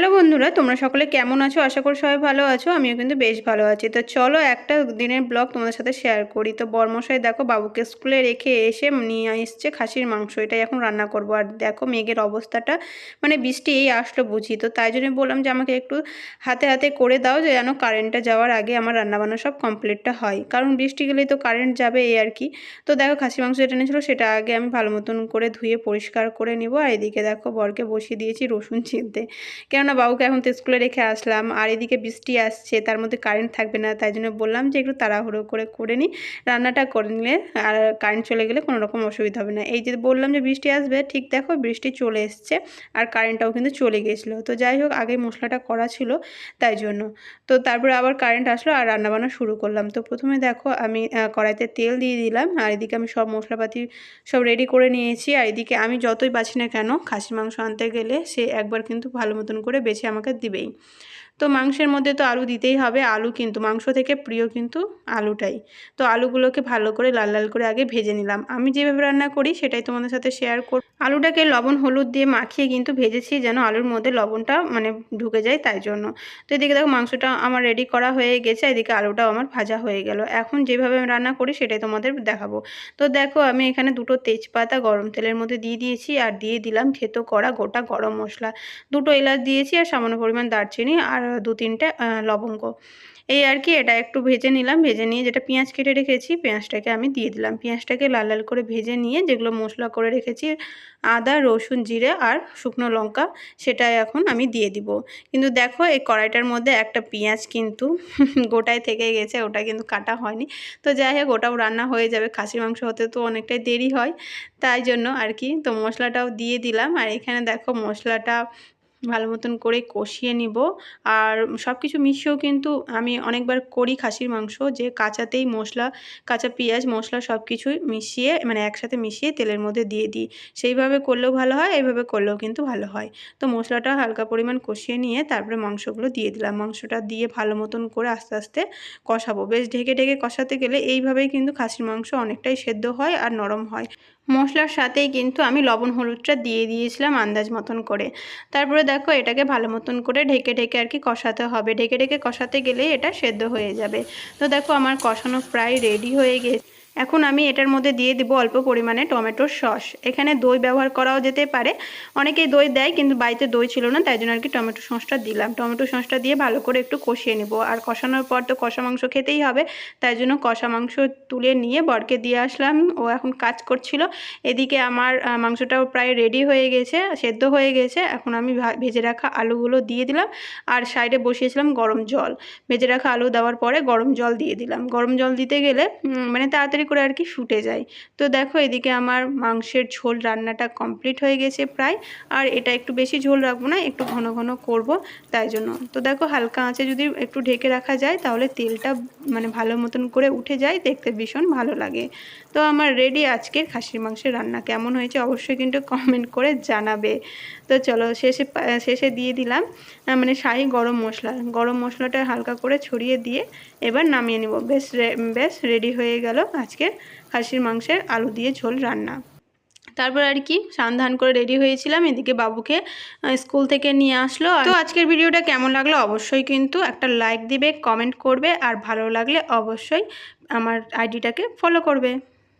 Hello বন্ধুরা, তোমরা সকলে কেমন আছো? আশা করি সবাই ভালো আছো, আমিও কিন্তু বেশ ভালো আছি। তো চলো একটা দিনের ব্লগ তোমাদের সাথে শেয়ার করি। তো বর্মশাই দেখো, বাবুকে স্কুলে রেখে এসে নিয়ে এসছে খাসির মাংস। এটাই এখন রান্না করব। আর দেখো মেঘের অবস্থাটা মানে বৃষ্টি এই আসলো বুঝি। তো তাই জন্য বললাম যে আমাকে একটু হাতে হাতে করে দাও, যে যেন কারেন্টটা যাওয়ার আগে আমার রান্নাবান্না সব কমপ্লিটটা হয়। কারণ বৃষ্টি গেলেই তো কারেন্ট যাবে এই আর কি। তো দেখো খাসি মাংস যেটা এনেছিলো, সেটা আগে আমি ভালো মতন করে ধুয়ে পরিষ্কার করে নেব। আর এদিকে দেখো বরকে বসিয়ে দিয়েছি রসুন ছিলতে কেননা বাবুকে এখন তো স্কুলে রেখে আসলাম, আর এদিকে বৃষ্টি আসছে, তার মধ্যে কারেন্ট থাকবে না, তাই জন্য বললাম যে একটু তাড়াহুড়ো করে করে নিই, রান্নাটা করে নিলে আর কারেন্ট চলে গেলে কোনো রকম অসুবিধা হবে না। এই যে বললাম যে বৃষ্টি আসবে, ঠিক দেখো বৃষ্টি চলে এসছে আর কারেন্টটাও কিন্তু চলে গেছিল। তো যাই হোক, আগে মশলাটা করা ছিল তাই জন্য। তো তারপরে আবার কারেন্ট আসলো আর রান্নাবান্না শুরু করলাম। তো প্রথমে দেখো আমি কড়াইতে তেল দিয়ে দিলাম, আর এদিকে আমি সব মশলাপাতি সব রেডি করে নিয়েছি। আর এদিকে আমি যতই বাছি না কেন খাসি মাংস আনতে গেলে সে একবার কিন্তু ভালো মতন করে বেছে আমাকে দিবেই। তো মাংসের মধ্যে তো আলু দিতেই হবে, আলু কিন্তু, মাংস থেকে প্রিয় কিন্তু আলুটাই। তো আলুগুলোকে ভালো করে লাল লাল করে আগে ভেজে নিলাম। আমি যেভাবে রান্না করি সেটাই তোমাদের সাথে শেয়ার কর আলুটাকে লবণ, হলুদ দিয়ে মাখিয়ে কিন্তু ভেজেছি যেন আলুর মধ্যে লবণটা মানে ঢুকে যায় তাই জন্য। তো এদিকে দেখো মাংসটা আমার রেডি করা হয়ে গেছে, এদিকে আলুটাও আমার ভাজা হয়ে গেল। এখন যেভাবে আমি রান্না করি সেটাই তোমাদের দেখাবো। তো দেখো আমি এখানে দুটো তেজপাতা গরম তেলের মধ্যে দিয়ে দিয়েছি আর দিয়ে দিলাম থেতো করা গোটা গরম মশলা। দুটো এলাচ দিয়েছি আর সামান্য পরিমাণ দারচিনি আর দু তিনটে লবঙ্গ। এই আর কি, এটা একটু ভেজে নিলাম। ভেজে নিয়ে যেটা পেঁয়াজ কেটে রেখেছি, পেঁয়াজটাকে আমি দিয়ে দিলাম। পেঁয়াজটাকে লাল লাল করে ভেজে নিয়ে যেগুলো মশলা করে রেখেছি, আদা, রসুন, জিরে আর শুকনো লঙ্কা সেটা এখন আমি দিয়ে দিব। কিন্তু দেখো, এই কড়াইটার মধ্যে একটা পেঁয়াজ কিন্তু গোটায় থেকে গেছে, ওটা কিন্তু কাটা হয়নি। তো যাই হোক, ওটাও রান্না হয়ে যাবে, খাসির মাংস হতে তো অনেকটাই দেরি হয়। তাই জন্য আর কি, তো মশলাটাও দিয়ে দিলাম। আর এখানে দেখো, মশলাটা ভালো মতন করে কষিয়ে নিব। আর সব কিছু মিশিয়েও কিন্তু আমি অনেকবার করি খাসির মাংস যে কাঁচাতেই মশলা, কাঁচা পেঁয়াজ, মশলা সব কিছুই মিশিয়ে মানে একসাথে মিশিয়ে তেলের মধ্যে দিয়ে দিই। সেইভাবে করলেও ভালো হয়, এইভাবে করলেও কিন্তু ভালো হয়। তো মশলাটা হালকা পরিমাণ কষিয়ে নিয়ে তারপরে মাংসগুলো দিয়ে দিলাম। মাংসটা দিয়ে ভালো মতন করে আস্তে আস্তে কষাবো। বেশ ঢেকে ঢেকে কষাতে গেলে এইভাবেই কিন্তু খাসির মাংস অনেকটাই সেদ্ধ হয় আর নরম হয়। মশলার সাথেই কিন্তু আমি লবণ হলুদটা দিয়ে দিয়েছিলাম আন্দাজ মতন করে। তারপরে দেখো এটাকে ভালো মতন করে ঢেকে ঢেকে আর কি কষাতে হবে। ঢেকে ঢেকে কষাতে গেলেই এটা সেদ্ধ হয়ে যাবে। তো দেখো আমার কষানো প্রায় রেডি হয়ে গেছে। এখন আমি এটার মধ্যে দিয়ে দিব অল্প পরিমাণে টমেটোর সস। এখানে দই ব্যবহার করাও যেতে পারে। অনেকেই দই দেয়, কিন্তু বাড়িতে দই ছিল না, তাই জন্য আর কি টমেটো সসটা দিলাম। টমেটো সসটা দিয়ে ভালো করে একটু কষিয়ে নেব। আর কষানোর পর তো কষা মাংস খেতেই হবে, তাই জন্য কষা মাংস তুলে নিয়ে বরকে দিয়ে আসলাম। ও এখন কাজ করছিল। এদিকে আমার মাংসটাও প্রায় রেডি হয়ে গেছে, সেদ্ধ হয়ে গেছে। এখন আমি ভেজে রাখা আলুগুলো দিয়ে দিলাম। আর সাইডে বসিয়েছিলাম গরম জল। ভেজে রাখা আলু দেওয়ার পরে গরম জল দিয়ে দিলাম। গরম জল দিতে গেলে মানে তাড়াতাড়ি করে আর কি ফুটে যায়। তো দেখো এদিকে আমার মাংসের ঝোল রান্নাটা কমপ্লিট হয়ে গেছে প্রায়। আর এটা একটু বেশি ঝোল রাখব না, একটু ঘন ঘন করব তাই জন্য। তো দেখো হালকা আঁচে যদি একটু ঢেকে রাখা যায় তাহলে তেলটা মানে ভালো মতন করে উঠে যায়, দেখতে ভীষণ ভালো লাগে। তো আমার রেডি আজকের খাসির মাংসের রান্না। কেমন হয়েছে অবশ্যই কিন্তু কমেন্ট করে জানাবে। তো চলো শেষে শেষে দিয়ে দিলাম মানে শাহি গরম মশলা। গরম মশলাটা হালকা করে ছড়িয়ে দিয়ে এবার নামিয়ে নিব। বেশ বেশ রেডি হয়ে গেল আজকে খাসির মাংসের আলু দিয়ে ঝোল রান্না। তারপর আর কি সান্ধান করে রেডি হয়েছিলাম এদিকে বাবুকে স্কুল থেকে নিয়ে আসলো। তো আজকের ভিডিওটা কেমন লাগল অবশ্যই কিন্তু একটা লাইক দিবে কমেন্ট করবে আর ভালো লাগলে অবশ্যই আমার আইডিটাকে ফলো করবে।